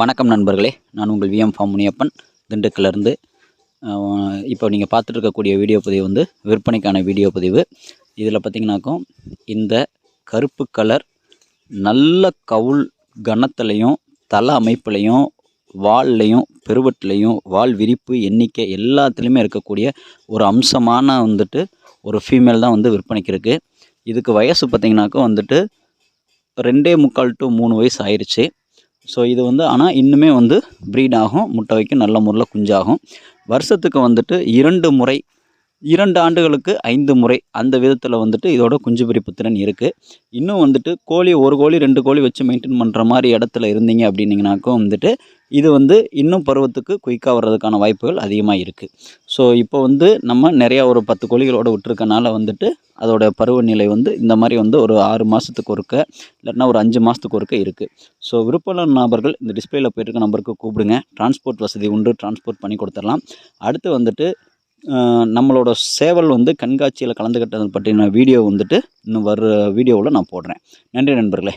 வணக்கம் நண்பர்களே. நான் உங்கள் விஎம் ஃபார்ம் முனியப்பன். திண்டுக்கல்லேருந்து இப்போ நீங்கள் பார்த்துட்டு இருக்கக்கூடிய வீடியோ பதிவு வந்து விற்பனைக்கான வீடியோ பதிவு. இதில் பார்த்திங்கனாக்கும் இந்த கருப்பு கலர் நல்ல கவுள் கணத்துலையும் தலை அமைப்புலையும் வால்லையும் பெருவட்டிலையும் வால் விரிப்பு எண்ணிக்கை எல்லாத்துலேயுமே இருக்கக்கூடிய ஒரு அம்சமான வந்துட்டு ஒரு ஃபீமேல் தான் வந்து விற்பனைக்கு இருக்குது இதுக்கு வயசு பார்த்தீங்கன்னாக்கும் வந்துட்டு ரெண்டே முக்கால் டு மூணு வயசு ஆயிடுச்சு ஸோ இது வந்து ஆனால் இன்னுமே வந்து ப்ரீட் ஆகும். முட்டை வைக்கும் நல்ல முறையில் குஞ்சாகும். வருஷத்துக்கு வந்துட்டு இரண்டு முறை இரண்டு ஆண்டுகளுக்கு ஐந்து முறை அந்த விதத்தில் வந்துட்டு இதோட குஞ்சு பிரிப்பு திறன் இருக்குது இன்னும் வந்துட்டு கோழி ஒரு கோழி ரெண்டு கோழி வச்சு மெயின்டைன் பண்ணுற மாதிரி இடத்துல இருந்தீங்க அப்படின்னீங்கனாக்கும் வந்துட்டு இது வந்து இன்னும் பருவத்துக்கு குயிக்காக வர்றதுக்கான வாய்ப்புகள் அதிகமாக இருக்குது ஸோ இப்போ வந்து நம்ம நிறையா ஒரு பத்து கோழிகளோடு விட்டுருக்கனால வந்துட்டு அதோட பருவநிலை வந்து இந்த மாதிரி வந்து ஒரு ஆறு மாதத்துக்கு ஒருக்க இல்லைன்னா ஒரு அஞ்சு மாதத்துக்கு ஒருக்க இருக்குது ஸோ விருப்பம் நபர்கள் இந்த டிஸ்பிளேல போயிருக்க நம்பருக்கு கூப்பிடுங்க. டிரான்ஸ்போர்ட் வசதி உண்டு டிரான்ஸ்போர்ட் பண்ணி கொடுத்துடலாம். அடுத்து வந்துட்டு நம்மளோட சேவல் வந்து கண்காட்சியில் கலந்துக்கிட்டது பற்றின வீடியோ வந்துட்டு இன்னும் வர வீடியோவில் நான் போடுறேன். நன்றி நண்பர்களே.